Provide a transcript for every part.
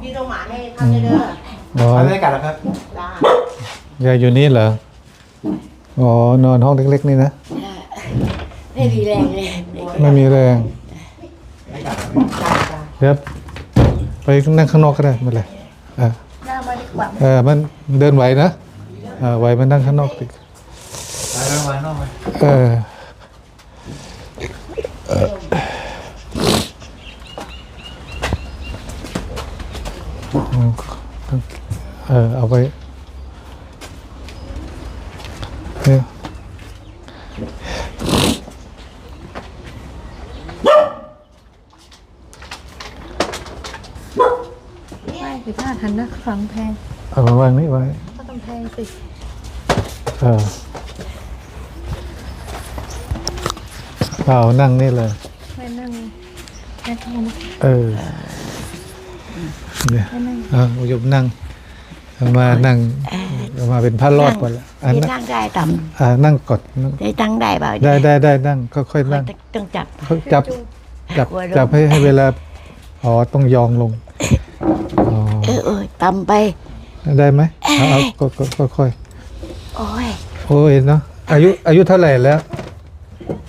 พี่ต้องหมาให้ทำเด้ออ๋อทำได้กันแล้วครับจ้ายายอยู่นี่เหรอ อ๋อ นอนห้องเล็กๆนี่นะ ไม่มีแรงเลยไม่มีแรง จ้าเดี๋ยวไปนั่งข้างนอกก็ได้ไม่เป็นไรอ่าหน้ามาดีกว่าเออมันเดินไหวนะเออไหวมันนั่งข้างนอกดิไปแล้วมานอกไปเออ เเออเอาไปเนี่ยไม่สิผ้าทันนะฟังแพงเอามาวางนี่ไว้ก็ต้องแพงสิเออเอานั่งนี่เลยไม่นั่งไม่ทงเออ เนี่ยไม่นั่งอะอุยมนั่งเอามานั่งเอามาเป็นผ้ารอดก่อนละอะที่นั่งนั่งได้ต่อ่านั่งกดนั่งำได้ตั้งได้เปล่าได้ได้ได้นั่งค่อยๆนั่งต้องจับเขาจับจับกลัวลงจับให้ให้เวลาอ๋อต้องยองลงอ๋อเออเออต่ำไป ได้ไหมเอาเอาก็ก็ก็ค่อยโอ้ยโอ้ยเนาะอายุอายุเท่าไหร่แล้ว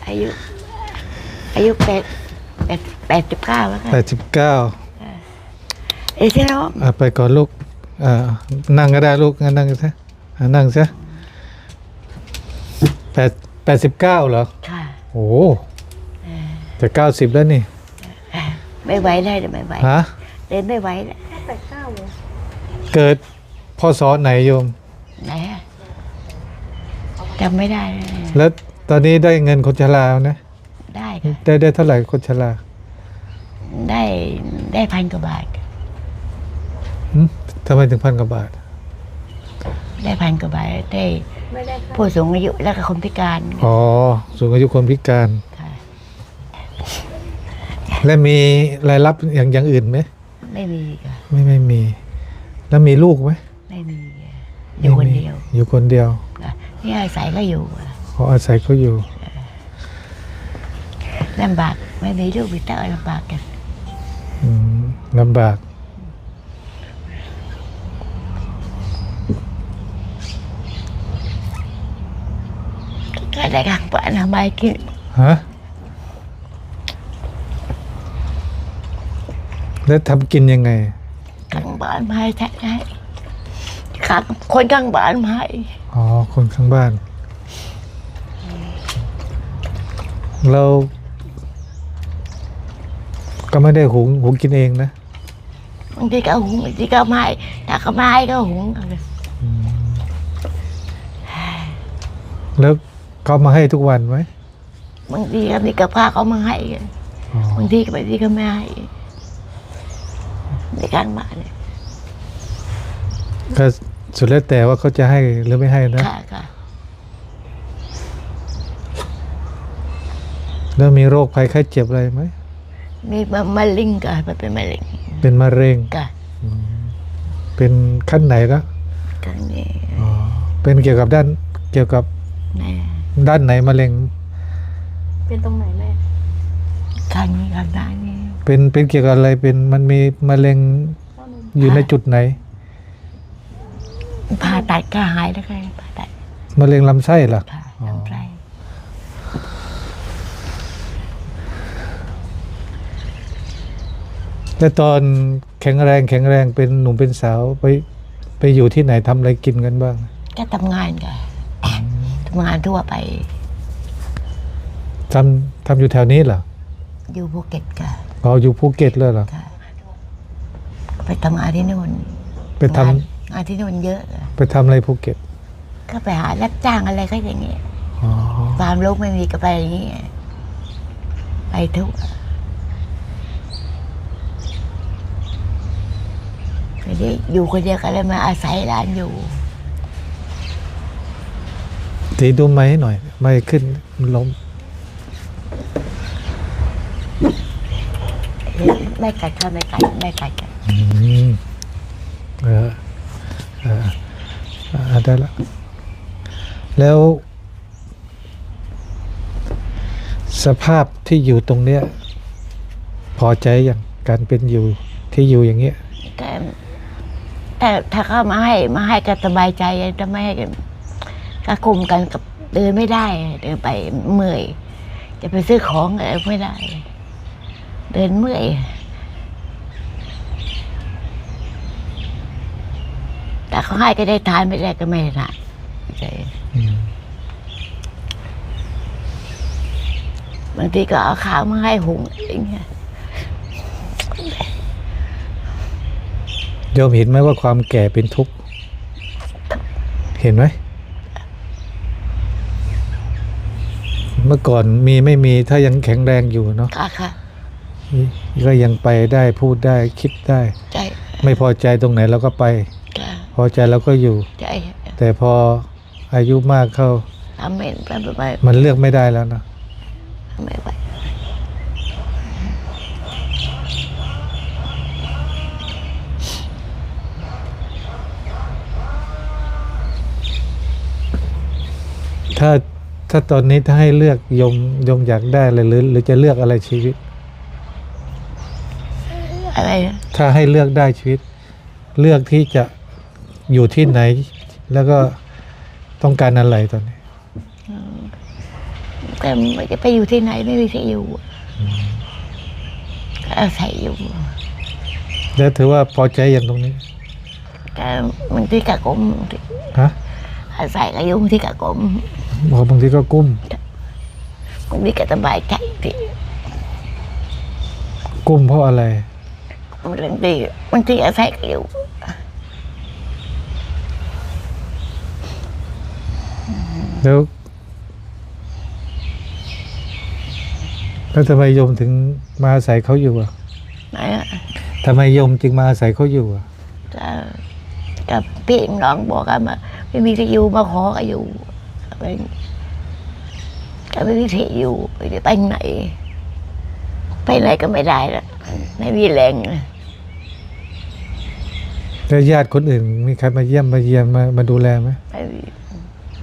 อายุ อายุแปดแปดแปดสิบเก้าแล้วค่ะแปดสิบเก้า เอ้ยที่เราอะไปก่อนลูกอ่านั่งก็ได้ลูกงั้นนั่งซะอะนั่งซะแปดแปดสิบเก้าเหรอ ค่ะโอ้จะเก้าสิบแล้วนี่ ไม่ไหวได้แต่ไม่ไหวฮะ เดินไม่ไหวแล้วแปดเก้าเลยเกิดพศไหนโยม ไหนอะจำไม่ได้เลยแล้วตอนนี้ได้เงินคนชราแล้วนะ ได้ค่ะได้ได้เท่าไหร่คนชราได้ได้พันกว่าบาท หึทำไมถึงพันกว่าบาท ได้พันกว่าบาทได้ผู้สูงอายุและก็คนพิการอ๋อ สูงอายุคนพิการ ค่ะ และมีรายรับอย่างอย่างอื่นไหม ไม่มีค่ะ ไม่ไม่มี แล้วมีลูกไหมไม่มีค่ะอยู่คนเดียวอยู่คนเดียว ค่ะที่อาศัยก็อยู่ค่ะเขาอาศัยเขาอยู่ ลำบากไม่มีลูกมีเต้าลำบากกันอืมลำบาก ก็ ได้กางปะนาไม้กินฮะแล้วทำกินยังไงกางบ้านไม้แท้ไงกางคนกางบ้านไม้อ๋อคนข้างบ้าน เรา ก็ไม่ได้หุงหุงกินเองนะบางทีก็หุงบางทีก็ไม้ถ้าก็ไม้ก็หุงแล้ว เขามาให้ทุกวันไหมบางทีก็มีกับข้าวเขามาให้กันอ๋อบางทีก็บางทีก็ไม่ให้ในการบ้านเนี่ยก็สุดแล้วแต่ว่าเขาจะให้หรือไม่ให้นะ ค่ะค่ะแล้วมีโรคภัยไข้เจ็บอะไรไหม มีมะมะเร็งก็มันเป็นมะเร็งเป็นมะเร็งก็เป็นขั้นไหนแล้วครั้งนี้อ๋อเป็นเกี่ยวกับด้านเกี่ยวกับนะ ด้านไหนมะเร็ง เป็นตรงไหนแม่ครั้งนี้ครั้งนั้นนี่เป็นเป็นเกี่ยวกับอะไรเป็นมันมีมะเร็งอยู่ในจุดไหนผ่าตัดก็หายแล้วก็ผ่าตัดมะเร็งลำไส้เหรอผ่าอ๋อทำไรแล้วตอนแข็งแรงแข็งแรงเป็นหนุ่มเป็นสาวไปไปอยู่ที่ไหนทำอะไรกินกันบ้าง ก็ทำงานกันทำ งานทั่วไป ทำทำอยู่แถวนี้เหรอ อยู่ภูเก็ตก็อ๋ออยู่ภูเก็ตเลยเหรอก็ไปทำงานที่นู่นไปทำ งานงานที่นู่นเยอะอะไปทำอะไรภูเก็ต ก็ไปหารับจ้างอะไรก็อย่างเงี้ย อ๋อ ความรู้ไม่มีก็ไปอย่างเงี้ยไปทุกทีนี้อยู่คนเดียวกันเลยมาอาศัยร้านอยู่ ตีดูไม้ให้หน่อย ไม่ขึ้นมันล้มไม่กัดค่ะไม่กัดไม่กัดกันอืมเออเออเออได้แล้วแล้ว สภาพที่อยู่ตรงเนี้ย พอใจยังการเป็นอยู่ที่อยู่อย่างเงี้ยแต่แต่ถ้าเขามาให้มาให้ก็สบายใจจะไม่ให้ กันก็คุมกันกับเดินไม่ได้เดินไปเมื่อย จะไปซื้อของอะไรไม่ได้ เดินเมื่อยแต่เขาให้ก็ได้ทานไม่ได้ก็ไม่ได้ทานใช่อืมบางทีก็เอาข้าวมาให้หุงอย่างเงี้ยโยมเห็นไหมว่าความแก่เป็นทุกข์ เห็นไหม เมื่อก่อนมีไม่มีถ้ายังแข็งแรงอยู่เนาะค่ะค่ะก็ยังไปได้พูดได้คิดได้ใจไม่พอใจตรงไหนเราก็ไป ค่ะพอใจเราก็อยู่ใจแต่พออายุมากเข้าทำไม่ไปไปมันเลือกไม่ได้แล้วนะไม่ไปถ้า ถ้าตอนนี้ถ้าให้เลือกยมยมอยากได้อะไรหรือหรือจะเลือกอะไรชีวิต อะไรนะถ้าให้เลือกได้ชีวิต เลือกที่จะอยู่ที่ไหน แล้วก็ต้องการอะไรตอนนี้ แต่ไม่จะไปอยู่ที่ไหนไม่มีที่อยู่ก็อาศัยอยู่แล้วถือว่าพอใจอย่างตรงนี้แต่บางทีกะกลมฮะอาศัยก็อยู่ที่กะกลม บอกบางทีก็กุ้มบางทีก็สบายใจที่กุ้มเพราะอะไรบางทีบางทีอาศัยก็อยู่แล้วแล้วทำไมโยมถึงมาอาศัยเขาอยู่อะนะทำไมโยมจึงมาอาศัยเขาอยู่อะก็กับพี่น้องบอกกันมาไม่มีที่อยู่มาขอก็อยู่ อะไรอย่างงี้ก็ไม่มีที่อยู่ไม่ได้ไปไหน ไปไหนก็ไม่ได้ละไม่มีแรงนะแล้วญาติคนอื่นมีใครมาเยี่ยมมาเยี่ยมมามาดูแลไหมไม่มี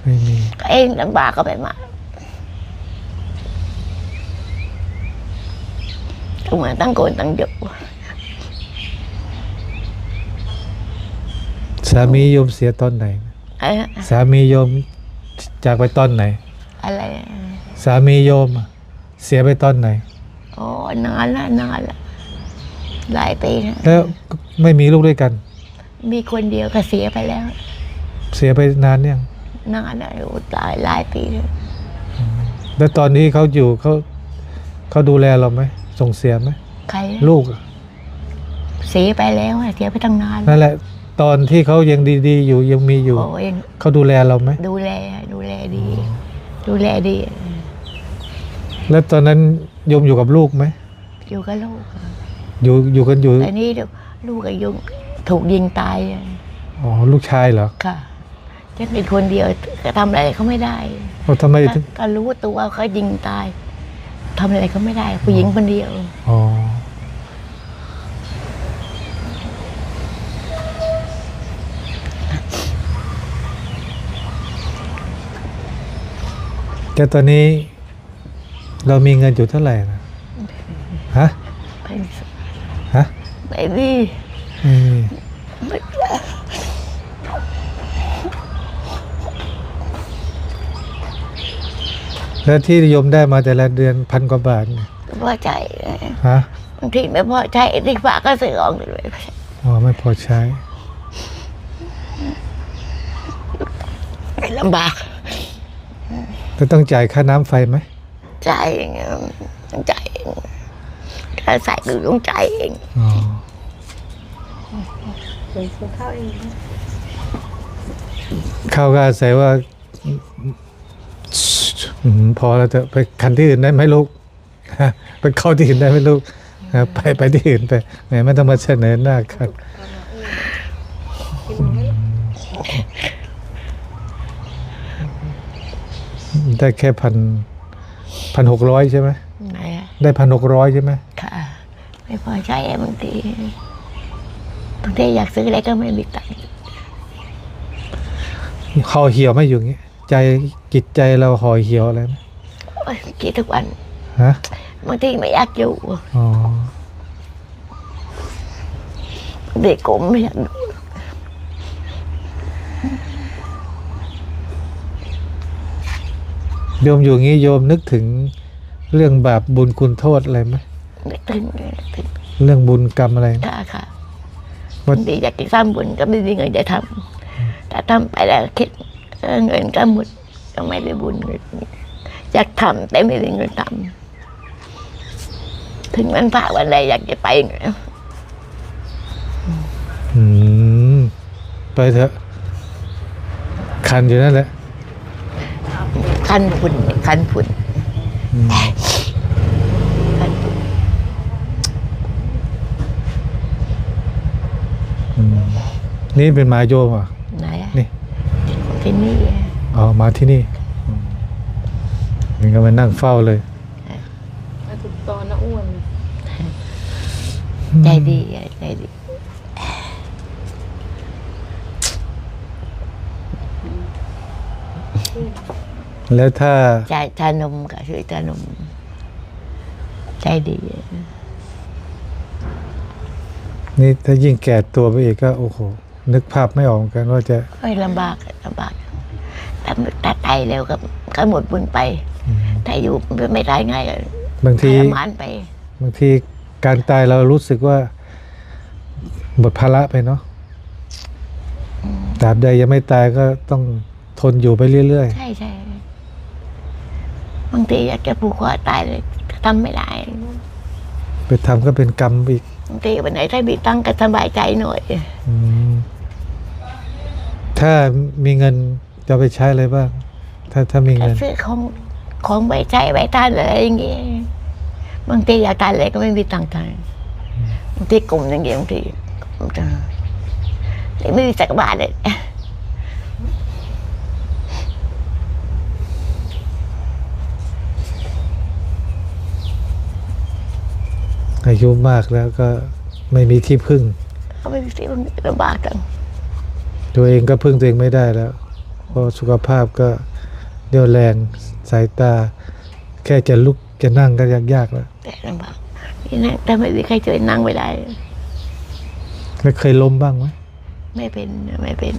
ไม่มีก็เองลำบากก็ไปมาต้องมาตั้งโกนตั้งอยู่สามีโยมเสียตอนไหนเอ้ยสามีโยม จากไปตอนไหน อะไรสามีโยมอะเสียไปตอนไหนโอ้นานละนานละหลายปีนะแล้วไม่มีลูกด้วยกัน มีคนเดียวก็เสียไปแล้ว เสียไปนานยังนานแล้วโอ้ตายหลายปีแล้วแล้วตอนนี้เขาอยู่เขาเขาดูแลเราไหมส่งเสียไหมใครนะลูกอะเสียไปแล้วอะเสียไปตั้งนานนั่นแหละ ตอนที่เขายังดีๆ อยู่ยังมีอยู่ โอ้ยังเขาดูแลเราไหมดูแล ดูแลดีดูแลดี แล้วตอนนั้นโยมอยู่กับลูกไหม อยู่กับลูกอยู่อยู่กันอยู่แต่นี่เดี๋ยวลูกก็ยุงถูกยิงตายอะอ๋อลูกชายเหรอค่ะฉันเป็นคนเดียวก็ทำอะไรเขาไม่ได้เขาทำไมถึงก็รู้ตัวเขายิงตายทำอะไรเขาไม่ได้ ผู้หญิงคนเดียว อ๋อ แต่ตอนนี้เรามีเงินอยู่เท่าไหร่นะฮะไปฮะไปดิไม่มีแล้วที่โยมได้มาแต่ละเดือนพันกว่าบาทเนี่ยไม่พอใจฮะบางทีไม่พอใจที่ฝากก็ซื้อของเลยอ๋อไม่พอใช้ลำบาก แล้วต้องจ่ายค่าน้ำไฟไหมใจายเองต้องจ่ายเองถ้าใส่ดูต้องจ่ายเองอ๋อเดี๋ยวซื้อข้าวเองเข้าก็อาศัยว่าอืมพอแล้วเถอะไปคันที่อื่นได้ไหมลูกฮะไปเข้าที่อื่นได้ไหมลูกฮะไปไปที่อื่นไปแหมไม่ต้องมาเสนอหน้ากัน ได้แค่พันพันหกร้อยใช่ไหมไหนอะได้พันหกร้อยใช่ไหมค่ะ ไม่พอใจบางทีบางทีอยากซื้ออะไรก็ไม่มีตังค์ห่อเหี่ยวไหม่อยู่อย่างงี้ ใจจิตใจเราห่อเหี่ยวอะไรไหมโอ้ยคิดทุกวันฮะบางทีไม่อยากอยู่อ๋อเด็กผมไม่อยากดู โยมอยู่งี้โยมนึกถึงเรื่องบาปบุญคุณโทษอะไรไหมนึกถึงนึกถึงเรื่องบุญกรรมอะไรไหมค่ะค่ะว่าบางทีอยากจะทำบุญก็ไม่มีเงินจะทำแต่ทำไปแล้วคิดเออเงินก็หมดก็ไม่ได้บุญเลยอยากทำแต่ไม่มีเงินทำถึงวันพระวันใดอยากจะไปอืมไปเถอะคันอยู่นั่นแหละ คันฝุ่นคันฝุ่นอืมคันฝุ่นอืมนี่เป็นหมาโยมเหรอะไหนอะนี่ที่นี่อะอ๋อมาที่นี่อืมนี่ก็มานั่งเฝ้าเลยมาถึงตอนนะอ้วนใจดีอะใจดี แล้วถ้าชาชานมกับชื่อชานมใจดีอะนี่ถ้ายิ่งแก่ตัวไปอีกก็โอ้โห นึกภาพไม่ออกเหมือนกันว่าจะไม่ลำบากลำบากแต่ถ้าตายแล้วก็ก็หมดบุญไปอืมถ้าอยู่ไม่ตายง่ายก็บางททีรมานไป บางทีการตายเรารู้สึกว่าหมดภาระไปเนาะตราบใดยังไม่ตายก็ต้องทนอยู่ไปเรื่อย ใช่ใช่ บางทีอยากจะผูกคอตายเลยก็ทำไม่ได้ๆไปทำก็เป็นกรรมอีกบางทีวันไหนถ้ามีตังค์ก็สบายใจหน่อย อืมถ้ามีเงินจะเอาไปใช้อะไรบ้าง ถ้าถ้ามีก็เงิน ซื้อของของใบใจใบทานอะไรอย่างเงี้ยบางทีอยากทานอะไรก็ไม่มีตังค์ทานบางทีกลุ่มอย่างเงี้ยบางทีไม่มีสักบาทเลย อายุมากแล้วก็ไม่มีที่พึ่งก็ไม่มีสิมันลำบากจังตัวเองก็พึ่งตัวเองไม่ได้แล้วเพราะสุขภาพก็เรี่ยวแรงสายตา แค่จะลุกจะนั่งก็ยากๆแล้วแต่ลำบากนี่นะถ้าไม่มีใครช่วยนั่งไม่ได้แล้วเคยล้มบ้างไหมไม่เป็นไม่เป็น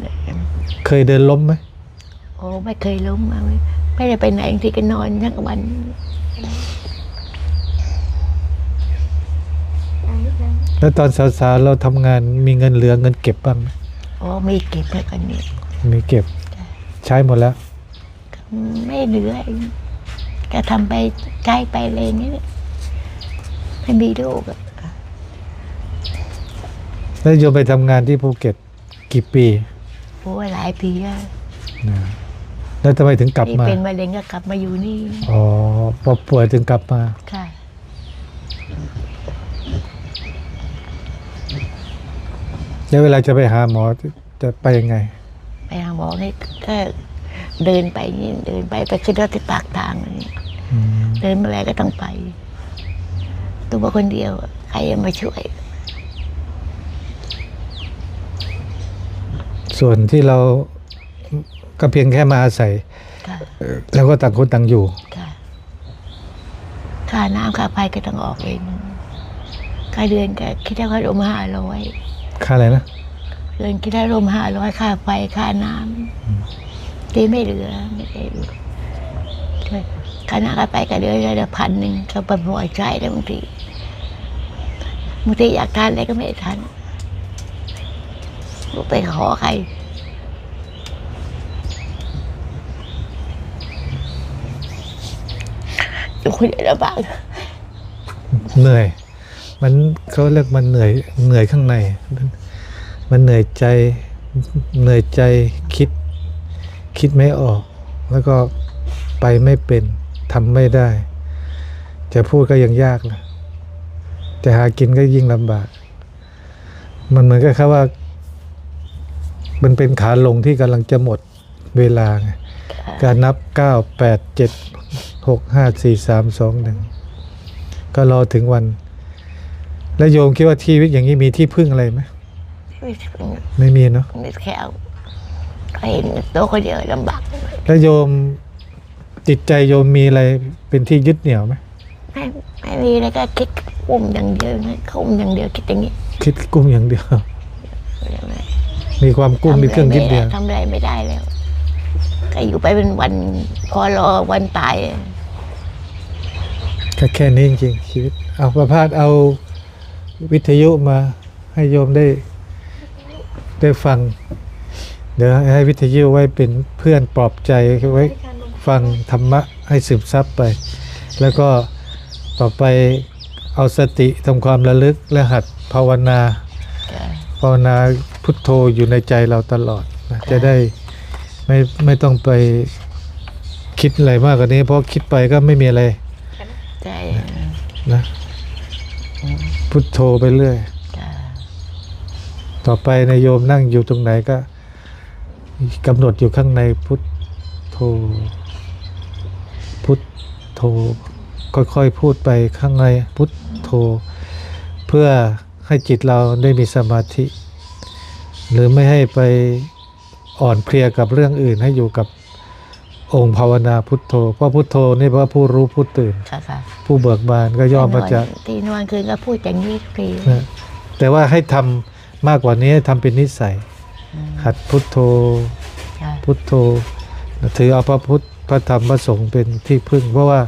เคยเดินล้มไหมโอ้ไม่เคยล้มมาไม่ไม่ได้ไปไหนบางทีก็นอนทั้งวัน แล้วตอนสาวๆเราทำงานมีเงินเหลือเงินเก็บบ้างไหมโอ้มีเก็บแล้วกันนี่มีเก็บ ใช้หมดแล้ว ไม่เหลือก็ทำไปใช้ไปอะไรอย่างเงี้ยไม่มีลูกอะแล้วโยมไปทำงานที่ภูเก็ตกี่ปีโอ้ยหลายปีแล้วนะแล้วทำไมถึงกลับนี่มาเป็นมะเร็งก็กลับมาอยู่นี่อ๋อพอป่วยถึงกลับมา ค่ะ แล้วเวลาจะไปหาหมอจะไปยังไง ไปหาหมอนี่ก็เดินไปนี่เดินไปไปขึ้นรถที่ปากทางนี่อืมเดินมาแล้วก็ต้องไป ตัวคนเดียวอะใครจะมาช่วย ส่วนที่เราก็เพียงแค่มาอาศัยค่ะ แล้วก็ต่างคนต่างอยู่ ค่ะ ค่าน้ำค่าไฟก็ต้องออกเองค่าเดือนก็คิดว่าลมห้าร้อย ค่าอะไรนะเดือนคิดว่าลมห้าร้อยค่าไฟค่าน้ำที่ไม่เหลือไม่ได้เหลือช่วยค่าน้ำค่าไฟก็เดือนละพันหนึ่งก็ประมวลใช้ได้บางทีบางทีอยากทานอะไรก็ไม่ได้ทานไปขอใครอยู่คนเดียวลำบากเหนื่อย มันเขาเรียกมันเหนื่อยเหนื่อยข้างใน มันเหนื่อยใจเหนื่อยใจคิด คิดไม่ออก แล้วก็ไปไม่เป็นทำไม่ได้ จะพูดก็ยังยากเลยจะหากินก็ยิ่งลำบาก มันเหมือนกับแค่ว่า มันเป็นขาลงที่กำลังจะหมดเวลาไงการนับเก้าแปดเจ็ดหกห้าสี่สามสองหนึ่งก็รอถึงวัน แล้วโยมคิดว่าชีวิตอย่างนี้มีที่พึ่งอะไรไหมไม่มีเนาะไม่แค่เอาเห็นตัวคนเดียวลำบากแล้วโยมจิตใจโยมมีอะไรเป็นที่ยึดเหนี่ยวไหมไม่ไม่มีแล้วก็คิดอุ้มอย่างเดียวนะเขาอุ้มอย่างเดียวคิดอย่างนี้ คิดกุ้มอย่างเดียว มีความกุ้งมีเครื่องคิดเดียวทำอะไรไม่ได้แล้วก็อยู่ไปเป็นวันพอรอวันตายก็แค่นี้จริงๆชีวิต เอาประพาสเอา วิทยุมาให้โยมได้ได้ฟัง เดี๋ยวให้วิทยุไว้เป็นเพื่อนปลอบใจไว้ฟังธรรมะให้สืบซับไป แล้วก็ต่อไปเอาสติทำความระลึกและหัดภาวนาจ้ะภาวนาพุทโธอยู่ในใจเราตลอดนะจะได้ไม่ไม่ต้องไปคิดอะไรมากกว่านี้ เพราะคิดไปก็ไม่มีอะไรใช่นะ พุทโธไปเรื่อยจ้ะต่อไปนายโยมนั่งอยู่ตรงไหนก็กำหนดอยู่ข้างในพุทโธ พุทโธ ค่อยๆพูดไปข้างในพุทโธ เพื่อให้จิตเราได้มีสมาธิ หรือไม่ให้ไปอ่อนเพลียกับเรื่องอื่นให้อยู่กับ องค์ภาวนาพุทโธเพราะพุทโธนี่เพราะผู้รู้ผู้ตื่น ค่ะค่ะผู้เบิกบานก็ย่อมมาจากที่นอนคืนก็พูดอย่างนี้ทุกทีนะแต่ว่าให้ทำมากกว่านี้ให้ทำเป็นนิสัยหัดพุทโธจ้ะพุทโธ ถือเอาพระพุทธพระธรรมพระสงฆ์เป็นที่พึ่ง เพราะว่า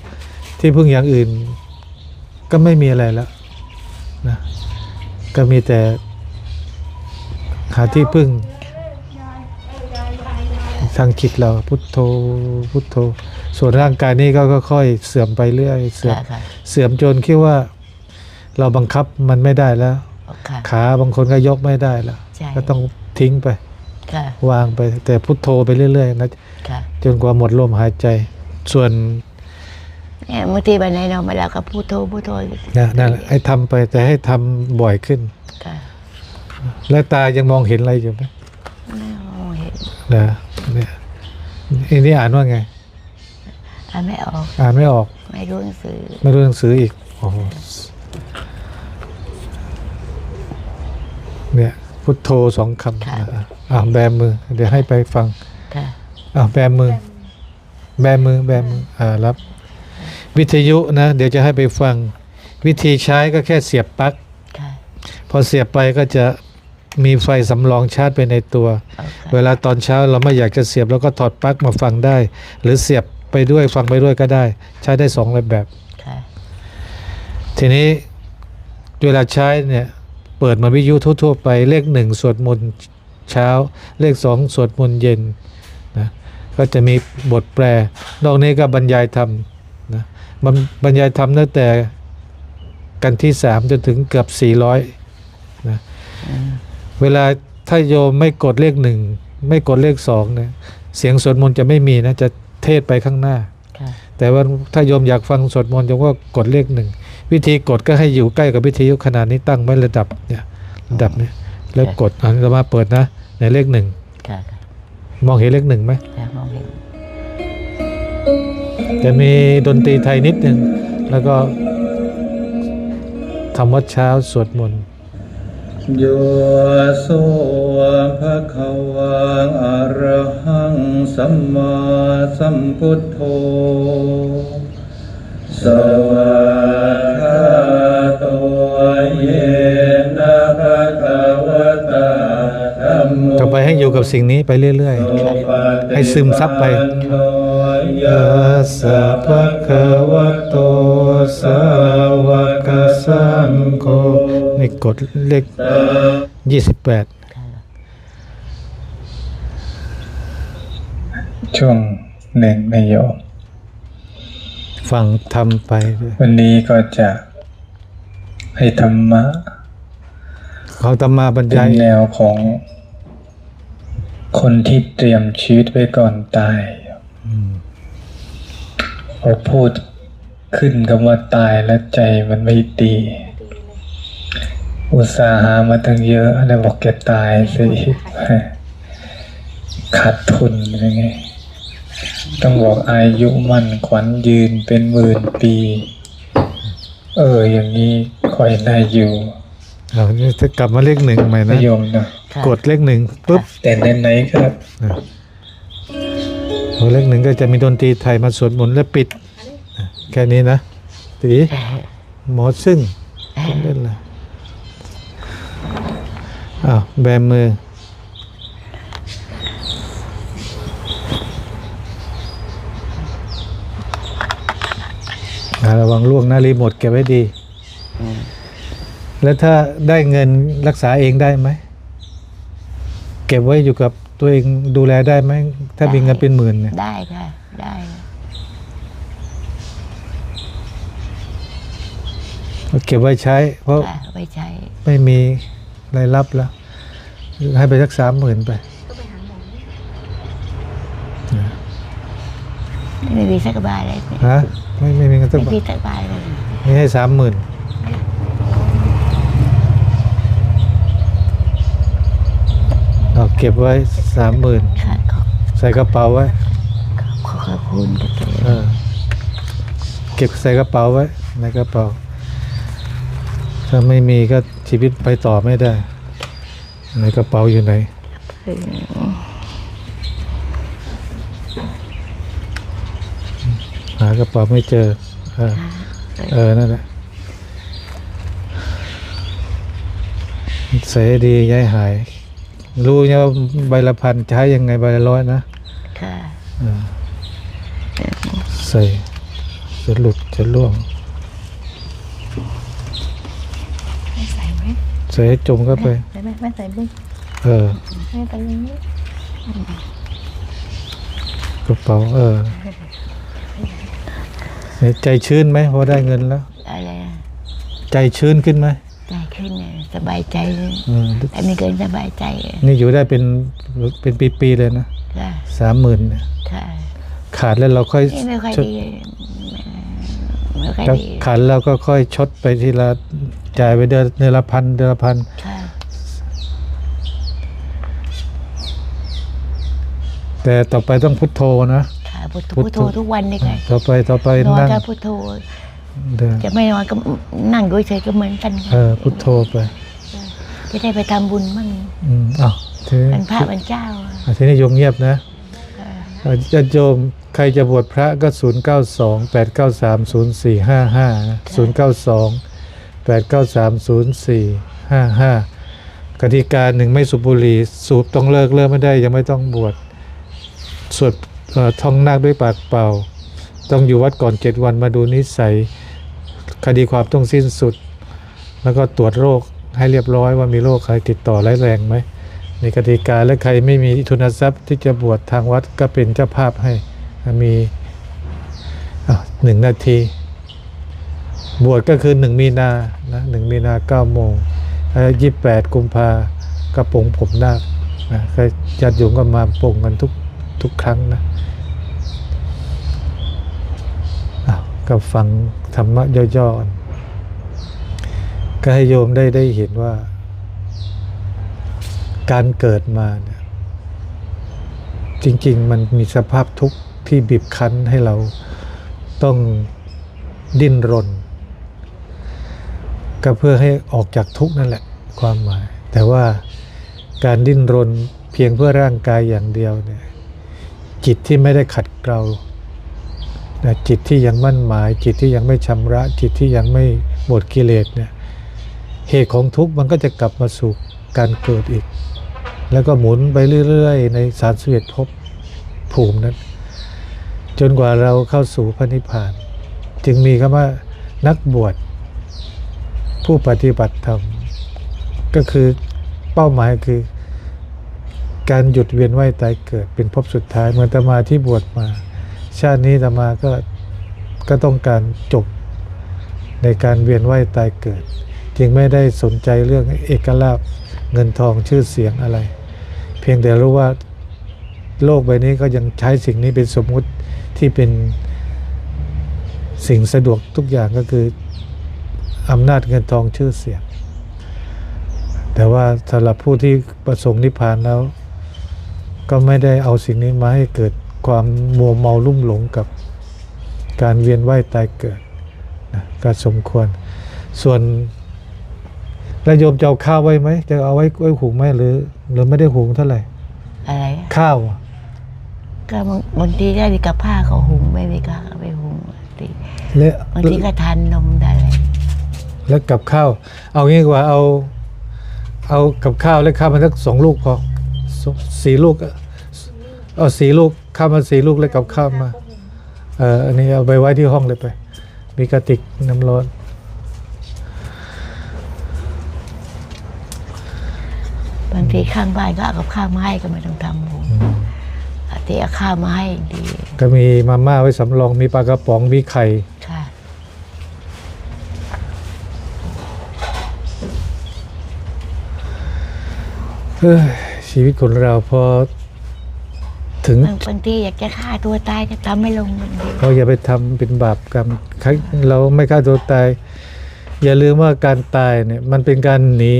ที่พึ่งอย่างอื่นก็ไม่มีอะไรแล้วนะก็มีแต่หาที่พึ่ง ทางจิตเราพุทโธพุทโธ ส่วนร่างกายนี้ก็ค่อยๆเสื่อมไปเรื่อย เสื่อมค่ะค่ะ เสื่อมจนคิดว่า เราบังคับมันไม่ได้แล้ว ค่ะ ขาบางคนก็ยกไม่ได้แล้ว ใช่ ก็ต้องทิ้งไป ค่ะ วางไป แต่พุทโธไปเรื่อยๆนะค่ะจนกว่าหมดลมหายใจ ส่วนเนี่ยบางทีวันไหนนอนไม่หลับก็พูดโทพูดโทอยู่นะนั่นแหละให้ทำไปแต่ให้ทำบ่อยขึ้น ค่ะแล้วตายังมองเห็นอะไรอยู่ไหมไม่มองเห็นนะ เนี่ยอันนี้อ่านว่าไง อ่านไม่ออก อ่านไม่ออก ไม่รู้หนังสือ ไม่รู้หนังสืออีกโอ้โหเนี่ย พุทโธสองคำอะอ่าแบมือ เดี๋ยวให้ไปฟังค่ะอ่าแบมือ แบมือ แบมือ อ่ารับ วิทยุนะ เดี๋ยวจะให้ไปฟัง วิธีใช้ก็แค่เสียบปลั๊กค่ะพอเสียบไปก็จะ มีไฟสำรองชาร์จไปในตัวเอาค่ะเวลาตอนเช้าเราไม่อยากจะเสียบแล้วก็ถอดปลั๊กมาฟังได้ หรือเสียบไปด้วยฟังไปด้วยก็ได้ ใช้ได้สองแบบค่ะทีนี้เวลาใช้เนี่ยเปิดมาวิทยุทั่วๆไปเลขหนึ่งสวดมนต์เช้า เลขสองสวดมนต์เย็นนะก็จะมีบทแปล นอกนี้ก็บรรยายธรรมนะบรรบรรยายธรรมตั้งแต่กันที่สามจนถึงเกือบสี่ร้อยนะ เวลาถ้าโยมไม่กดเลขหนึ่งไม่กดเลขสองเนี่ยเสียงสวดมนต์จะไม่มีนะจะเทศไปข้างหน้าค่ะแต่ว่าถ้าโยมอยากฟังสวดมนต์โยมก็กดเลขหนึ่งวิธีกดก็ให้อยู่ใกล้กับวิทยุขนาดนี้ตั้งไว้ระดับเนี่ยระดับเนี้แล้วกดอันนี้เรามาเปิดนะในเลขหนึ่งค่ะค่ะมองเห็นเลขหนึ่งไหมค่ะมองเห็นจะมีดนตรีไทยนิดหนึ่งแล้วก็ทำวัดเช้าสวดมนต์ โยโสภะคะวังอะระหังสัมมาสัมพุทโธสวากขาโตเยนะภะคะวะตาธัมโมต่อไปให้อยู่กับสิ่งนี้ไปเรื่อยๆ ให้ซึมซับไปยะสะภะคะวะโตสาวกสังโฆ นี่กดเลขยี่สิบแปดค่ะช่วงหนึ่งนโยมฟังทำไปเรื่อยวันนี้ก็จะให้ธรรมะ เขาตมาบรรเป็ยานยแนวของคนที่เตรียมชีวิตไว้ก่อนตายพอพูดขึ้นคำว่าตายแล้วใจมันไม่ดี อุตสาหามาตั้งเยอะแล้วบอกแกตายซะอีกขาดทุนยังไงต้องบอกอายุมันขวัญยืนเป็นหมื่นปี เออ อย่างนี้ค่อยได้อยู่เอานี่ถ้ากลับมาเลขหนึ่งใหม่นะนิยมนะค่ะกดเลขหนึ่งปุ๊บแต่ไหนๆก็พอเลขหนึ่งก็จะมีดนตรีไทยมาสวดมนต์และปิดนะแค่นี้นะตีหมอซึ่งเล่นเลย อาแบมือ ระวังล่วงนะรีโมทเก็บไว้ดี แล้วถ้าได้เงินรักษาเองได้ไหม เก็บไว้อยู่กับตัวเองดูแลได้ไหม ถ้ามีเงินเป็นหมื่นเนี่ย ได้ค่ะ ได้ เก็บไว้ใช้ เพราะะไว้ใช้ ไม่มีรายรับแล้ว ให้ไปสักสามหมื่นไปไม่มีสักบาทเลยฮะไม่ไม่มีเงินสักไม่บาทมีสักบาทเลยนี่ให้สามหมื่นเอาเก็บไว้สามหมื่นค่ะขอใส่กระเป๋าไว้ขอขอบคุณกับเธอเออเก็บใส่กระเป๋าไว้ในกระเป๋า ถ้าไม่มีก็ชีวิตไปต่อไม่ได้ ในกระเป๋าอยู่ไหนหากระเป๋าไม่เจอ เออเออนั่นแหละใส่ให้ดีอย้ายหาย รู้เนี่ยว่าใบละพันใช้ยังไงใบละร้อยนะค่ะใส่จะหลุดจะล่วง ไม่ใส่ไหม ใส่ให้จมเข้าไป ใส่ไหมไม่ใส่บึ้งเออไม่ใส่อย่างนี้กระเป๋าเออใจชื้นไหมพอได้เงินแล้ว อะไรอะใจชื้นขึ้นไหมใจขึ้นเนี่ยสบายใจเลยเอออันนี้เกินสบายใจเลยนี่อยู่ได้เป็นเป็นปีๆเลยนะค่ะสามหมื่นเนี่ยค่ะขาดแล้วเราค่อยนี่ไม่ค่อยชดดีไม่ค่อยถ้าดี ขาดแล้วก็ค่อยชดไปทีละ จ่ายไปเดือนเดือนละพันเดือนละพันค่ะแต่ต่อไปต้องพุทโธนะค่ะพุทโธพุทพุทโธโธทุกวันเลยค่ะต่อไปต่อไปนอนนั่งก็พุทโธเดินจะไม่นอนก็นั่งดูเฉยก็เหมือนกันค่ะเออพุทโธไปจะได้ไปทำบุญมั่งอืมอ้าวทีนี้เป็นพระเป็นเจ้าอะอะทีนี้โยมเงียบนะอะญาติโยมใครจะบวชพระก็ 0 9 2 8 9 3 0 4 5 5นะ0 9 2 8 9 3 0 4 5 5 กติกาหนึ่งไม่สูบบุหรี่สูบต้องเลิกเลิกไม่ได้ยังไม่ต้องบวชสวดท่องนาคด้วยปากเปล่า ต้องอยู่วัดก่อนเจ็ดวันมาดูนิสัย คดีความต้องสิ้นสุด แล้วก็ตรวจโรคให้เรียบร้อยว่ามีโรคอะไรติดต่อร้ายแรงไหมในกติกาและใครไม่มีทุนทรัพย์ที่จะบวชทางวัดก็เป็นเจ้าภาพให้มีหนึ่งนาที บวชก็คือหนึ่งมีนานะหนึ่งมีนาเก้าโมงยี่แปดกุมภากระปงผมนาคนะก็ญาติโยมก็มาปงกันทุกทุกครั้งนะก็ฟังธรรมะย่อๆก็ให้โยมได้ได้เห็นว่า การเกิดมาเนี่ยจริง ๆ มันมีสภาพทุกข์ที่บีบคั้นให้เราต้องดิ้นรน ก็เพื่อให้ออกจากทุกข์นั่นแหละความหมาย แต่ว่าการดิ้นรนเพียงเพื่อร่างกายอย่างเดียวเนี่ยจิตที่ไม่ได้ขัดเกลานะจิตที่ยังมั่นหมาย จิตที่ยังไม่ชำระจิตที่ยังไม่หมดกิเลสเนี่ยเหตุของทุกข์มันก็จะกลับมาสู่การเกิดอีก แล้วก็หมุนไปเรื่อยๆ ในสารสเวทภพภูมินั้น จนกว่าเราเข้าสู่พระนิพพาน จึงมีคำว่านักบวช ผู้ปฏิบัติธรรมก็คือเป้าหมายคือ การหยุดเวียนว่ายตายเกิดเป็นภพสุดท้ายเหมือนตมาที่บวชมา ชาตินี้ตมาก็ก็ต้องการจบในการเวียนว่ายตายเกิด จึงไม่ได้สนใจเรื่องเอกลาภเงินทองชื่อเสียงอะไร เพียงแต่รู้ว่าโลกใบนี้ก็ยังใช้สิ่งนี้เป็นสมมุติที่เป็นสิ่งสะดวกทุกอย่างก็คือ อำนาจเงินทองชื่อเสียง แต่ว่าสำหรับผู้ที่ประสงค์นิพพานแล้ว ก็ไม่ได้เอาสิ่งนี้มาให้เกิดความมัวเมาลุ่มหลงกับการเวียนว่ายตายเกิดนะก็สมควร ส่วนแล้วโยมจะเอาข้าวไว้ไหม จะเอาไว้ไว้หุงไหมหรือ หรือไม่ได้หุงเท่าไหร่ อะไรอะข้าวอะก็บางบางทีได้กับผ้าเขาหุงไม่มีก็เอาไปหุงบางทีและบางทีก็ทานนมได้อะไร แล้วกับข้าว เอางี้ดีกว่าเอา เอากับข้าวและข้าวมาสักสองลูกพอสสี่ลูกอะเอาสี่ลูกข้าวมาสี่ลูกแล้วกับข้าวมาเอออันนี้เอาไปไว้ที่ห้องเลยไป มีกระติกน้ำร้อนบางทีข้างบ้านก็เอากับข้าวมาให้ก็ไม่ต้องทำผมอาทิเอาข้าวมาให้ดี ก็มีมาม่าไว้สำรองมีปลากระป๋องมีไข่ ค่ะเอ้ยชีวิตคนเราพอถึงบางบางทีอยากจะฆ่าตัวตายจะทำไม่ลงบางทีเราอย่าไปทำเป็นบาปกรรมใครเราไม่ฆ่าตัวตาย อย่าลืมว่าการตายเนี่ยมันเป็นการหนี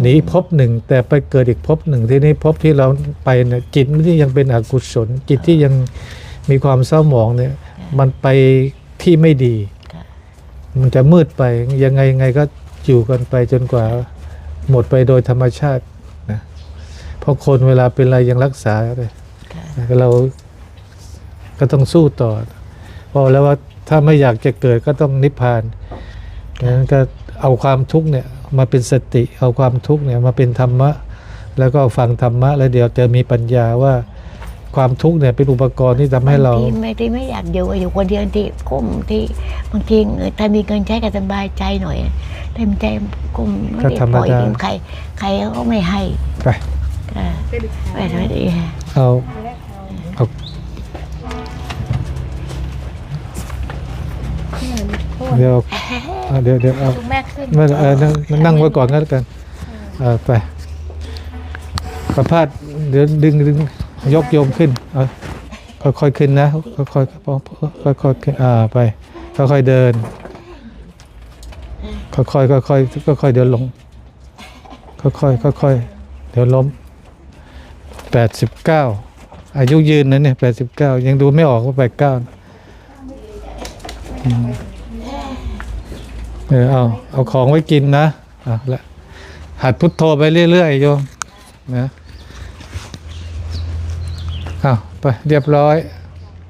หนีภพหนึ่ง แต่ไปเกิดอีกภพหนึ่งที่นี่ภพที่เราไปเนี่ยจิตที่ยังเป็นอกุศล จิตที่ยังมีความเศร้าหมองเนี่ย มันไปที่ไม่ดีค่ะมันจะมืดไปยังไงยังไงก็อยู่กันไปจนกว่าหมดไปโดยธรรมชาตินะ เพราะคนเวลาเป็นอะไรยังรักษาเลยค่ะนะเราก็ต้องสู้ต่อเพราะแล้วว่าถ้าไม่อยากจะเกิดก็ต้องนิพพานดังนั้นก็เอาความทุกข์เนี่ยมาเป็นสติ เอาความทุกข์เนี่ยมาเป็นธรรมะ แล้วก็ฟังธรรมะ แล้วเดี๋ยวจะมีปัญญาว่าความทุกข์เนี่ยเป็นอุปกรณ์ที่ทำให้เราบางทีไม่ได้ไม่อยากอยู่อยู่คนเดียวที่กุ้มที่บางทีเงินถ้ามีเงินใช้ก็สบายใจหน่อยแต่มันใจกุ้มไม่ก็ได้ธรรมปล่อยดายืมใคร ใครเขาก็ไม่ให้ไป ไม่ไม่ดีค่ะเอาเอาเดี๋ยวเดี๋ยวเดี๋ยวเอาแม่ขึ้นไม่เออนั่งนั่งไว้ก่อนก็แล้วกันเออไปประพาสเดี๋ยวดึงดึงยกโยมขึ้นเอาค่อยๆขึ้นนะค่อยๆค่อยๆขึ้นอ่าไปค่อยๆเดิน ค่อยๆค่อยๆค่อยๆเดี๋ยวลง ค่อยๆค่อยๆเดี๋ยวล้ม แปดสิบเก้าอายุยืนนะเนี่ยแปดสิบเก้ายังดูไม่ออกว่าแปดเก้าเออเอาเอาของไว้กินนะอะละหัดพุทโธไปเรื่อยๆโยมนะเอาไปเรียบร้อย